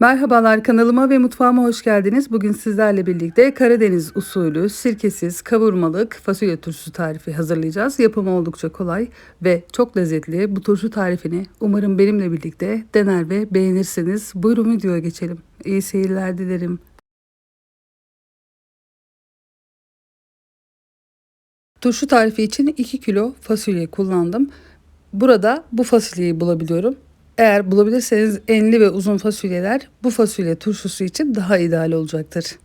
Merhabalar kanalıma ve mutfağıma hoş geldiniz. Bugün sizlerle birlikte Karadeniz usulü sirkesiz kavurmalık fasulye turşusu tarifi hazırlayacağız. Yapımı oldukça kolay ve çok lezzetli. Bu turşu tarifini umarım benimle birlikte dener ve beğenirsiniz. Buyurun videoya geçelim. İyi seyirler dilerim. Turşu tarifi için 2 kilo fasulye kullandım. Burada bu fasulyeyi bulabiliyorum. Eğer bulabilirseniz enli ve uzun fasulyeler bu fasulye turşusu için daha ideal olacaktır.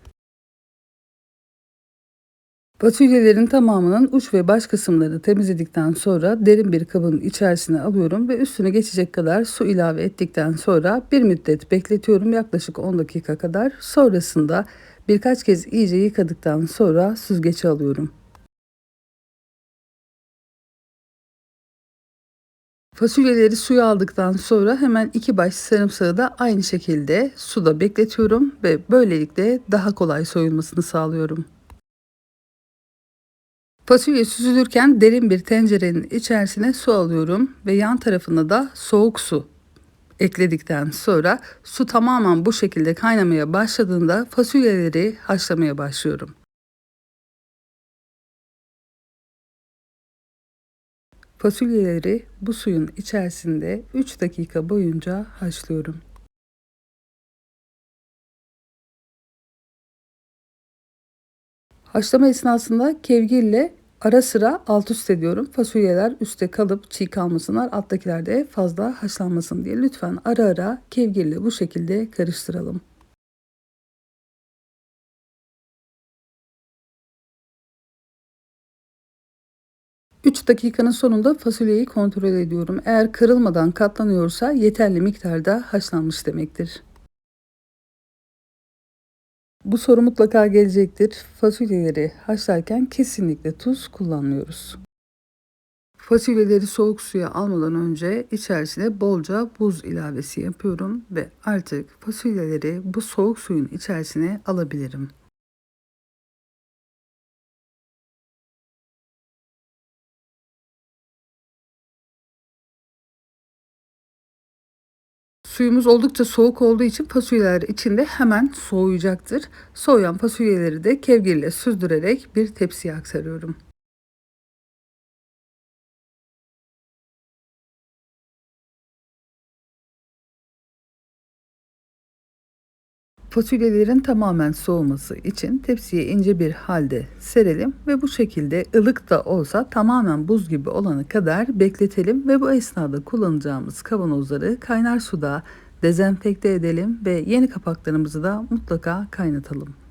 Fasulyelerin tamamının uç ve baş kısımlarını temizledikten sonra derin bir kabın içerisine alıyorum ve üstüne geçecek kadar su ilave ettikten sonra bir müddet bekletiyorum yaklaşık 10 dakika kadar. Sonrasında birkaç kez iyice yıkadıktan sonra süzgece alıyorum. Fasulyeleri suya aldıktan sonra hemen iki baş sarımsağı da aynı şekilde suda bekletiyorum ve böylelikle daha kolay soyulmasını sağlıyorum. Fasulye süzülürken derin bir tencerenin içerisine su alıyorum ve yan tarafına da soğuk su ekledikten sonra su tamamen bu şekilde kaynamaya başladığında fasulyeleri haşlamaya başlıyorum. Fasulyeleri bu suyun içerisinde 3 dakika boyunca haşlıyorum. Haşlama esnasında kevgirle ara sıra alt üst ediyorum. Fasulyeler üstte kalıp çiğ kalmasınlar, alttakiler de fazla haşlanmasın diye. Lütfen ara ara kevgirle bu şekilde karıştıralım. 3 dakikanın sonunda fasulyeyi kontrol ediyorum. Eğer kırılmadan katlanıyorsa yeterli miktarda haşlanmış demektir. Bu soru mutlaka gelecektir. Fasulyeleri haşlarken kesinlikle tuz kullanmıyoruz. Fasulyeleri soğuk suya almadan önce içerisine bolca buz ilavesi yapıyorum ve artık fasulyeleri bu soğuk suyun içerisine alabilirim. Suyumuz oldukça soğuk olduğu için fasulyeler içinde hemen soğuyacaktır. Soğuyan fasulyeleri de kevgirle süzdürerek bir tepsiye aktarıyorum. Fasulyelerin tamamen soğuması için tepsiye ince bir halde serelim ve bu şekilde ılık da olsa tamamen buz gibi olana kadar bekletelim ve bu esnada kullanacağımız kavanozları kaynar suda dezenfekte edelim ve yeni kapaklarımızı da mutlaka kaynatalım.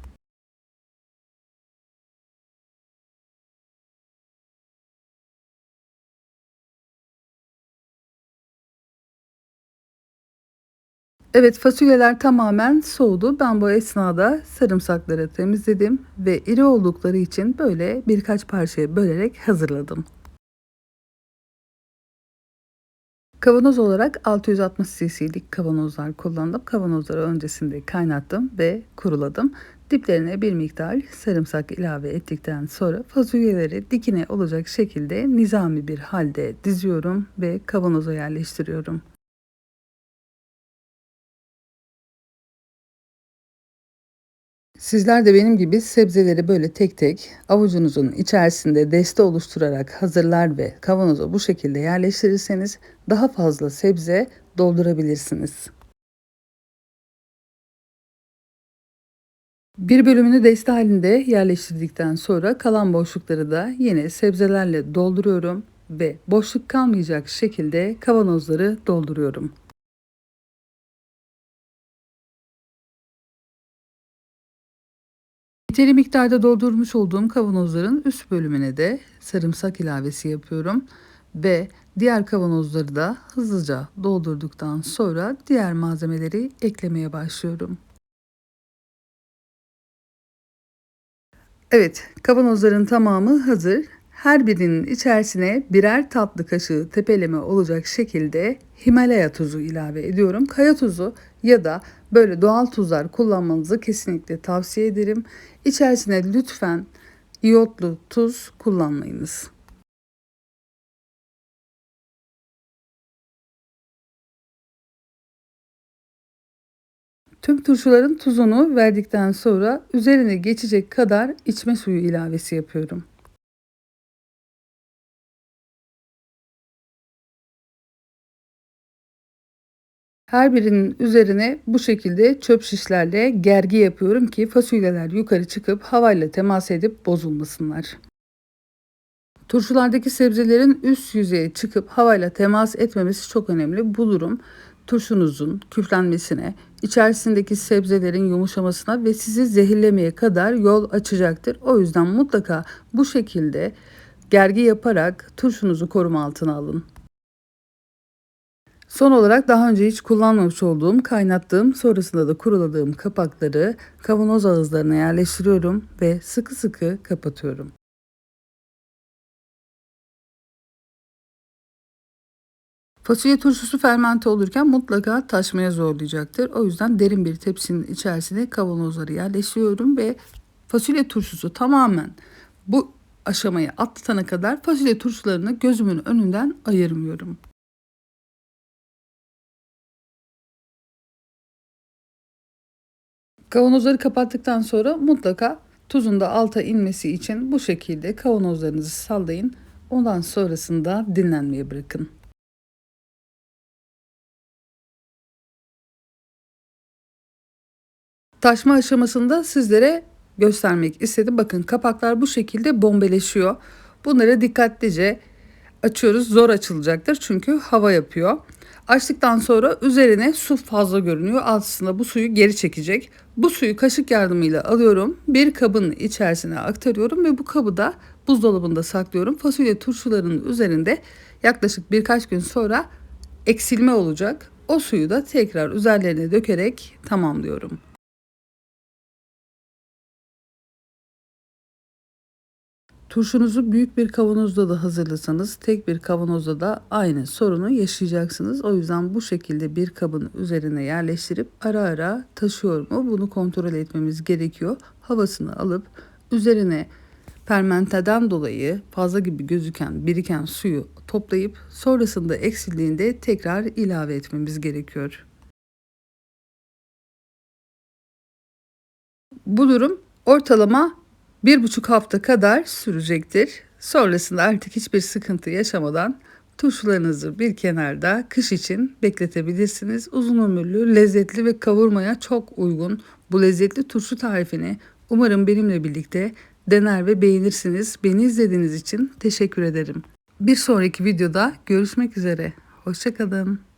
Evet fasulyeler tamamen soğudu. Ben bu esnada sarımsakları temizledim ve iri oldukları için böyle birkaç parçaya bölerek hazırladım. Kavanoz olarak 660 cc'lik kavanozlar kullandım. Kavanozları öncesinde kaynattım ve kuruladım. Diplerine bir miktar sarımsak ilave ettikten sonra fasulyeleri dikine olacak şekilde nizami bir halde diziyorum ve kavanoza yerleştiriyorum. Sizler de benim gibi sebzeleri böyle tek tek avucunuzun içerisinde deste oluşturarak hazırlar ve kavanoza bu şekilde yerleştirirseniz daha fazla sebze doldurabilirsiniz. Bir bölümünü deste halinde yerleştirdikten sonra kalan boşlukları da yine sebzelerle dolduruyorum ve boşluk kalmayacak şekilde kavanozları dolduruyorum. Yeteri miktarda doldurmuş olduğum kavanozların üst bölümüne de sarımsak ilavesi yapıyorum ve diğer kavanozları da hızlıca doldurduktan sonra diğer malzemeleri eklemeye başlıyorum. Evet, kavanozların tamamı hazır. Her birinin içerisine birer tatlı kaşığı tepeleme olacak şekilde Himalaya tuzu ilave ediyorum. Kaya tuzu ya da böyle doğal tuzlar kullanmanızı kesinlikle tavsiye ederim. İçerisine lütfen iyotlu tuz kullanmayınız. Tüm turşuların tuzunu verdikten sonra üzerine geçecek kadar içme suyu ilavesi yapıyorum. Her birinin üzerine bu şekilde çöp şişlerle gergi yapıyorum ki fasulyeler yukarı çıkıp havayla temas edip bozulmasınlar. Turşulardaki sebzelerin üst yüzeye çıkıp havayla temas etmemesi çok önemli. Bu durum turşunuzun küflenmesine, içerisindeki sebzelerin yumuşamasına ve sizi zehirlemeye kadar yol açacaktır. O yüzden mutlaka bu şekilde gergi yaparak turşunuzu koruma altına alın. Son olarak daha önce hiç kullanmamış olduğum, kaynattığım, sonrasında da kuruladığım kapakları kavanoz ağızlarına yerleştiriyorum ve sıkı sıkı kapatıyorum. Fasulye turşusu fermente olurken mutlaka taşmaya zorlayacaktır. O yüzden derin bir tepsinin içerisine kavanozları yerleştiriyorum ve fasulye turşusu tamamen bu aşamayı atlatana kadar fasulye turşularını gözümün önünden ayırmıyorum. Kavanozları kapattıktan sonra mutlaka tuzun da alta inmesi için bu şekilde kavanozlarınızı sallayın. Ondan sonrasında dinlenmeye bırakın. Taşma aşamasında sizlere göstermek istedim. Bakın kapaklar bu şekilde bombeleşiyor. Bunları dikkatlice açıyoruz. Zor açılacaktır çünkü hava yapıyor. Açtıktan sonra üzerine su fazla görünüyor. Aslında bu suyu geri çekecek. Bu suyu kaşık yardımıyla alıyorum. Bir kabın içerisine aktarıyorum ve bu kabı da buzdolabında saklıyorum. Fasulye turşularının üzerinde yaklaşık birkaç gün sonra eksilme olacak. O suyu da tekrar üzerlerine dökerek tamamlıyorum. Turşunuzu büyük bir kavanozda da hazırlasanız tek bir kavanozda da aynı sorunu yaşayacaksınız. O yüzden bu şekilde bir kabın üzerine yerleştirip ara ara taşıyor mu bunu kontrol etmemiz gerekiyor. Havasını alıp üzerine permenteden dolayı fazla gibi gözüken biriken suyu toplayıp sonrasında eksildiğinde tekrar ilave etmemiz gerekiyor. Bu durum ortalama bir buçuk hafta kadar sürecektir. Sonrasında artık hiçbir sıkıntı yaşamadan turşularınızı bir kenarda kış için bekletebilirsiniz. Uzun ömürlü, lezzetli ve kavurmaya çok uygun bu lezzetli turşu tarifini umarım benimle birlikte dener ve beğenirsiniz. Beni izlediğiniz için teşekkür ederim. Bir sonraki videoda görüşmek üzere. Hoşçakalın.